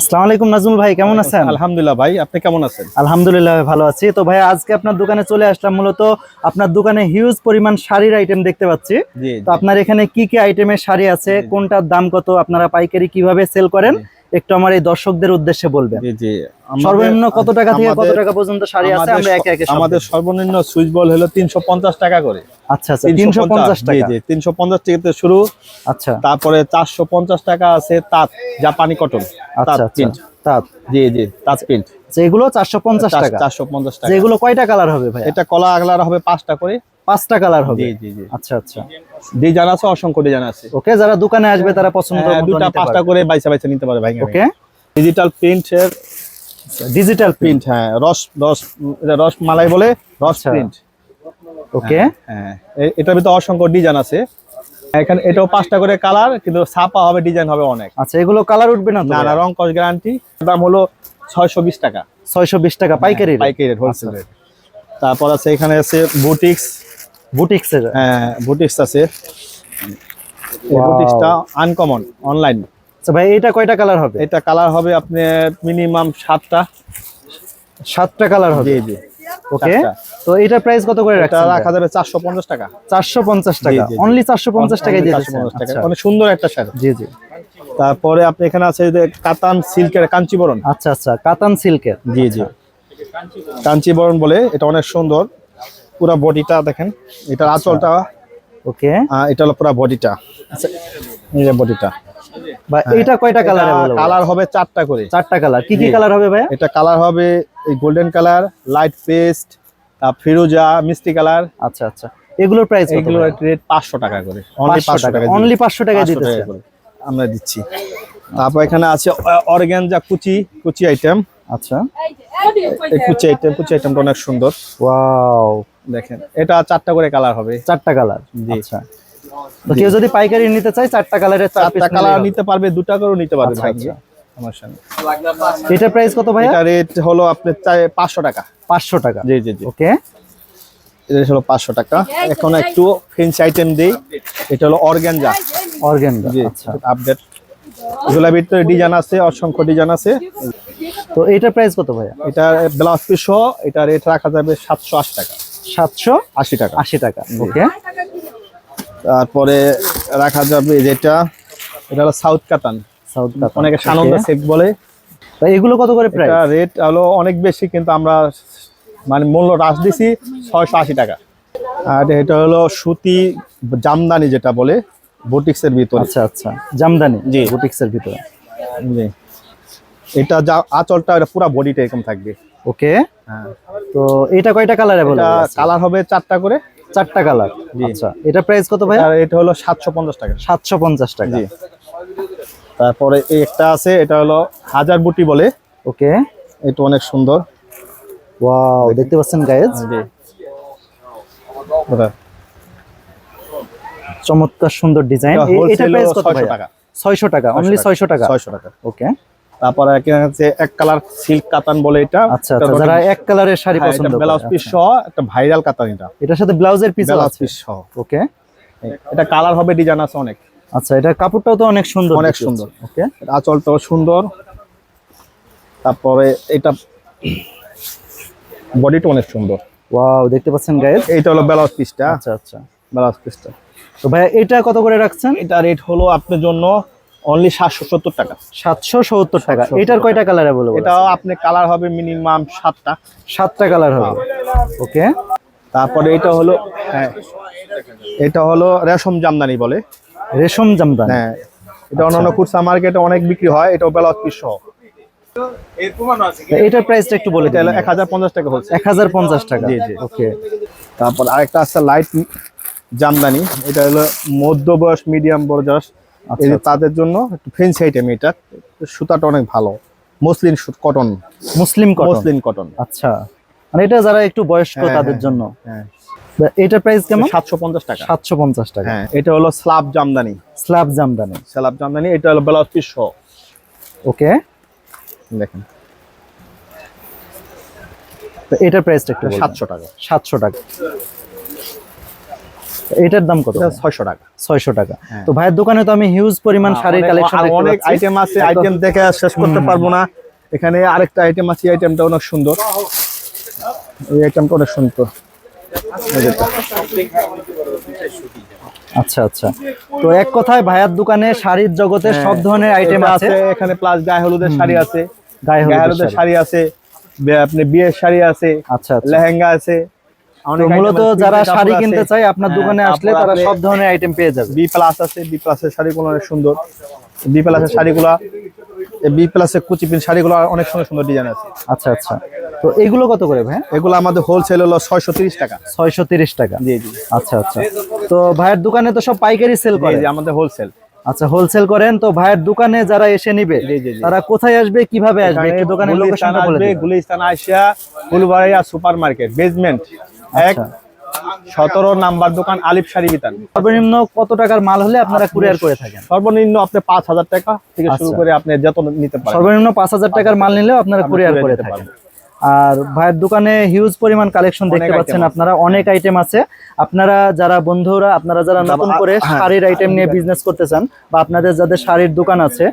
আসসালামু আলাইকুম নাজমুল ভাই কেমন আছেন? আলহামদুলিল্লাহ ভাই আপনি কেমন আছেন? আলহামদুলিল্লাহ ভালো আছি। তো ভাই আজকে আপনার দোকানে চলে আসলাম মূলত আপনার দোকানে হিউজ পরিমাণ শাড়ির আইটেম দেখতে পাচ্ছি। তো আপনার এখানে কি কি আইটেমের শাড়ি আছে কোনটার দাম কত আপনারা পাইকারি কীভাবে সেল করেন? একটু আমার এই দর্শকদের উদ্দেশ্যে বলবেন। জি জি। আমাদের- সর্বনিম্ন কত টাকা থেকে কত টাকা পর্যন্ত শাড়ি আছে? আমরা একে একে আমাদের সর্বনিম্ন সুইচ বল হলো তিনশো পঞ্চাশ টাকা করে। আচ্ছা আচ্ছা তিনশো পঞ্চাশ। জি টাকা। জি তিনশো পঞ্চাশ টাকা থেকে শুরু। আচ্ছা। তারপরে চারশো পঞ্চাশ টাকা আছে তাঁত জাপানি কটন আচ্ছা তাত আচ্ছা। তাঁত। জি জি তাঁত প্রিন্ট আচ্ছা, এগুলো চারশো পঞ্চাশ টাকা। চারশো পঞ্চাশ টাকা। যেগুলো কয়টা কালার হবে ভাই এটা কলা আগলার হবে পাঁচটা করে। পাঁচটা কালার হবে? জি জি জি। আচ্ছা আচ্ছা। ডিজাইন আছে অসংখ্য ডিজাইন আছে। ওকে যারা দোকানে আসবে তারা পছন্দ হ্যাঁ, দুটা পাঁচটা করে বাইসা বাইসা নিতে পারে ভাই ওকে। ডিজিটাল প্রিন্টের ডিজিটাল প্রিন্ট হ্যাঁ রস রস এটা রস মালাই বলে রস আচ্ছা। Print okay. হ্যাঁ এটার ভিতরে অসংখ্য ডিজাইন আছে। এখানে এটাও পাঁচটা করে কালার কিন্তু ছাপা হবে ডিজাইন হবে অনেক। আচ্ছা এগুলো কালার উঠবে না না রং কস গ্যারান্টি দাম হলো ছয়শো বিশ টাকা। ছয়শো বিশ টাকা পাইকারি পাইকারি রেট হোলসেল রেট তারপর আছে এখানে আছে বুটিক্স। বুটিক্স এর হ্যাঁ বুটিক্স আছে। বুটিক্সটা আনকমন অনলাইন আচ্ছা ভাই এটা কয়টা কালার হবে? এটা কালার হবে আপনার মিনিমাম সাতটা। সাতটা কালার হবে? জি জি। ওকে তো এটার প্রাইস কত করে এটা রাখা যাবে চারশো পঞ্চাশ টাকা। চারশো পঞ্চাশ টাকা। জি, জি। অনলি চারশো পঞ্চাশ টাকায় দিয়ে 450 দিচ্ছেন। টাকা। আচ্ছা। অনেক সুন্দর একটা শাড়ি জি জি। তারপরে আপনি এখানে আছে যে কাতান সিল্কের কাঞ্চিবরণ। আচ্ছা আচ্ছা কাতান সিল্কের। জি জি। কাঞ্চিবরণ বলে এটা অনেক সুন্দর। পুরো বডিটা দেখেন এটার আঁচলটা। ওকে। এটা হলো পুরো বডিটা। এই যে বডিটা। বা এটা কয়টা কালার কালার হবে চারটা করে। চারটা কালার কি কি কালার হবে ভাই এটা কালার হবে এই গোল্ডেন কালার লাইট পেস্ট ফিরোজা মিষ্টি কালার আচ্ছা আচ্ছা। এগুলোর প্রাইস এগুলো রেট পাঁচশো টাকা করে। অনলি পাঁচশো টাকা। অনলি পাঁচশো টাকায় দিতেছে। আমরা দিচ্ছি। তারপর এখানে আছে অর্গ্যানজা কুচি কুচি আইটেম আচ্ছা। এই কুচি আইটেম কুচি আইটেমটা অনেক সুন্দর। ওয়াও। দেখেন এটা চারটা করে কালার হবে। চারটা কালার। জি। আচ্ছা। তো কেউ যদি পাইকারি নিতে চায় চারটা কালারের চারটা কালার নিতে পারবে দুটা করেও নিতে পারবে আচ্ছা, ভাই আচ্ছা। সমস্যা নেই এটা প্রাইস কত ভাইয়া? এটা রেট হলো আপনার চাই পাঁচশো টাকা। পাঁচশো টাকা। জি জি জি। ওকে। এটা হলো পাঁচশো টাকা। এখন একটু ফিন্স আইটেম দেই। এটা হলো অর্গ্যানজা অর্গেনজা আচ্ছা। আপডেট ভিতরে ডিজাইন আছে অসংখ্য ডিজাইন আছে। তো এইটার প্রাইস কত ভাইয়া? এটা ব্লাউজ পিস সহ এটা রেট রাখা যাবে সাতশো আশি টাকা। সাতশো আশি টাকা। আশি টাকা ওকে। তারপরে রাখা যাবে যেটা এটা হলো সাউথ কাতান। সাউথ অনেকে সানন্দ সেক বলে। এগুলো কত করে প্রাইস এটা রেট হলো অনেক বেশি কিন্তু আমরা মানে মূল্য হ্রাস দিছি ছয়শো আশি টাকা। আর এটা হলো সুতি জামদানি যেটা বলে বুটিক্সের ভিতরে। আচ্ছা আচ্ছা। জামদানি জি। বুটিক্সের ভিতরে। জি। এটা যা আঁচলটা এটা পুরো বডিটা এরকম থাকবে। ওকে। হ্যাঁ। তো এটা কয়টা কালার বলে কালার হবে চারটা করে। চারটা কালার আচ্ছা এটা প্রাইস কত ভাই আর এটা হলো 750 টাকা। 750 টাকা। জি। তারপরে এই একটা আছে এটা হলো হাজার বুটি বলে। ওকে। এটা অনেক সুন্দর। ওয়াও দেখতে পাচ্ছেন গায়েজ জি। চমৎকার সুন্দর ডিজাইন। এটা এটা প্রাইস কত 600 ভাইয়া টাকা। 600 টাকা অনলি 600 টাকা। ছয়শো টাকা? ওকে তারপরে আছে এক কালার সিল্ক কাতান বলে এটা। আচ্ছা আচ্ছা যারা এক কালারের শাড়ি হ্যাঁ, পছন্দ এটা করে ব্লাউজ পিস আচ্ছা। সহ একটা ভাইরাল কাতান এটা। এটার সাথে ব্লাউজের পিস ব্লাউজ আছে? পিস সহ। ওকে এটা কালার হবে ডিজাইন আছে অনেক। আচ্ছা এটা কাপড়টাও তো অনেক সুন্দর অনেক সুন্দর। ওকে এটা আঁচলটাও সুন্দর। তারপরে এটা বডিটা অনেক সুন্দর। ওয়াও দেখতে পাচ্ছেন গাইজ এইটা হলো ব্লাউজ পিসটা আচ্ছা আচ্ছা। ব্লাউজ পিসটা তো ভাইয়া এটা কত করে রাখছেন? এটা রেট হলো আপনার জন্য অনলি সাতশো সত্তর টাকা। সাতশো সত্তর টাকা। এটার কয়টা কালার বলব এটা আপনার কালার হবে মিনিমাম সাতটা। সাতটা কালার হবে। হ্যাঁ। ওকে। তারপরে এটা হলো হ্যাঁ এটা হলো রেশম জামদানি বলে। রেশম জামদানি। হ্যাঁ। এটা অন্যান্য আচ্ছা। কুর্সা মার্কেটে অনেক বিক্রি হয় এটা ব্লাউজ পিস সহ। এটার প্রাইসটা একটু বলে দিন। এক হাজার পঞ্চাশ টাকা হচ্ছে। এক হাজার পঞ্চাশ টাকা। জি ওকে। তারপর আরেকটা আছে লাইট জামদানি এটা হলো মধ্য বয়স মিডিয়াম বয়স আচ্ছা, এই যে তাদের জন্য একটু ফেন্সি আইটেম এটা। সুতাটা অনেক ভালো। Muslin cotton muslin cotton muslin cotton আচ্ছা। মানে এটা যারা একটু বয়স্ক হ্যাঁ, তাদের হ্যাঁ, জন্য। হ্যাঁ তো প্রাইস কেমন? সাতশো পঞ্চাশ টাকা। সাতশো পঞ্চাশ টাকা। হ্যাঁ। এটা হলো slab jamdani. Slab jamdani. Slab jamdani এটা হলো ব্লাউজ পিস সহ। ওকে। দেখেন। তো এটার প্রাইসটা একটু সাতশো টাকা। সাতশো টাকা। এটার দাম কত ছয়শো টাকা। ছয়শো টাকা। হ্যাঁ। তো ভাইয়ের দোকানে তো আমি হিউজ পরিমাণ শাড়ির কালেকশন অনেক আইটেম আছে আইটেম দেখে শেষ করতে পারব না। এখানে আরেকটা আইটেম আছে আইটেমটা অনেক সুন্দর। এই আইটেমটা অনেক সুন্দর। আচ্ছা আচ্ছা। তো এক কথায় ভাইয়ার দোকানে শাড়ির জগতে সব ধরনের আইটেম আছে। এখানে প্লাস গায়ে হলুদের শাড়ি আছে। গায়ে হলুদের শাড়ি। আছে। আপনি বিয়ের শাড়ি আছে। আচ্ছা আচ্ছা। লেহেঙ্গা আছে। মূলত যারা শাড়ি কিনতে। চায় আপনার হ্যাঁ, দোকানে আসলে তারা সব ধরনের আইটেম পেয়ে যাবে। বি প্লাস আছে বি প্লাসের শাড়িগুলো অনেক সুন্দর। বি প্লাসের শাড়িগুলা বি প্লাসের কুচিপিন শাড়িগুলো অনেক সুন্দর সুন্দর ডিজাইন আছে। আচ্ছা আচ্ছা। তো এগুলো কত করে ভাই? এগুলো আমাদের হোলসেল হলো ছয়শো টাকা। ছয়শো টাকা। জি জি। আচ্ছা আচ্ছা। তো ভাইয়ের দোকানে তো সব পাইকারি সেল করে? আমাদের হোলসেল আচ্ছা হোলসেল করেন তো ভাইয়ের দোকানে যারা এসে নিবে। তারা কোথায় আসবে কীভাবে আসবে দোকানের লোকেশনটা বলে দিন। গুলিস্তান আসিয়া ফুলবাড়িয়া সুপার মার্কেট বেসমেন্ট এক। সতেরো নাম্বার দোকান আলিফ শাড়ি বিতান সর্বনিম্ন কত টাকার মাল হলে আপনারা কুরিয়ার করে থাকেন সর্বনিম্ন আপনি পাঁচ হাজার টাকা থেকে শুরু আচ্ছা। করে আপনি যত নিতে পারেন সর্বনিম্ন পাঁচ হাজার টাকার মাল নিলেও আপনারা কুরিয়ার করে থাকেন আর ভাইয়ের দোকানে হিউজ পরিমাণ কালেকশন দেখতে পাচ্ছেন আপনারা অনেক আইটেম আছে। আপনারা যারা বন্ধুরা আপনারা যারা নতুন করে হ্যাঁ। শাড়ির আইটেম নিয়ে বিজনেস করতে চান বা আপনাদের যাদের শাড়ির দোকান আছে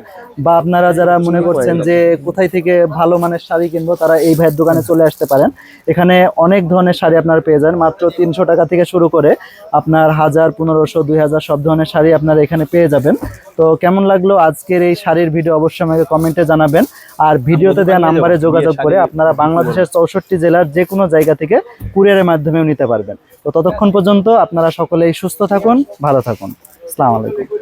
বা আপনারা যারা মনে করছেন যে কোথায় থেকে ভালো মানের শাড়ি কিনবো তারা এই ভাইয়ের দোকানে চলে আসতে পারেন। এখানে অনেক ধরনের শাড়ি আপনারা পেয়ে যান মাত্র তিনশো টাকা থেকে শুরু করে আপনার হাজার পনেরোশো দুই হাজার সব ধরনের শাড়ি আপনারা এখানে পেয়ে যাবেন। তো কেমন লাগল আজকের এই শাড়ির ভিডিও? অবশ্যই আমাকে কমেন্টে জানাবেন। আর ভিডিওতে দেওয়া নাম্বারে যোগাযোগ করে আপনারা বাংলাদেশের চৌষট্টি জেলার যে কোনো জায়গা থেকে কুরিয়ারের মাধ্যমেও নিতে পারবেন। তো ততক্ষণ পর্যন্ত আপনারা সকলেই সুস্থ থাকুন, ভালো থাকুন। আসসালামু আলাইকুম।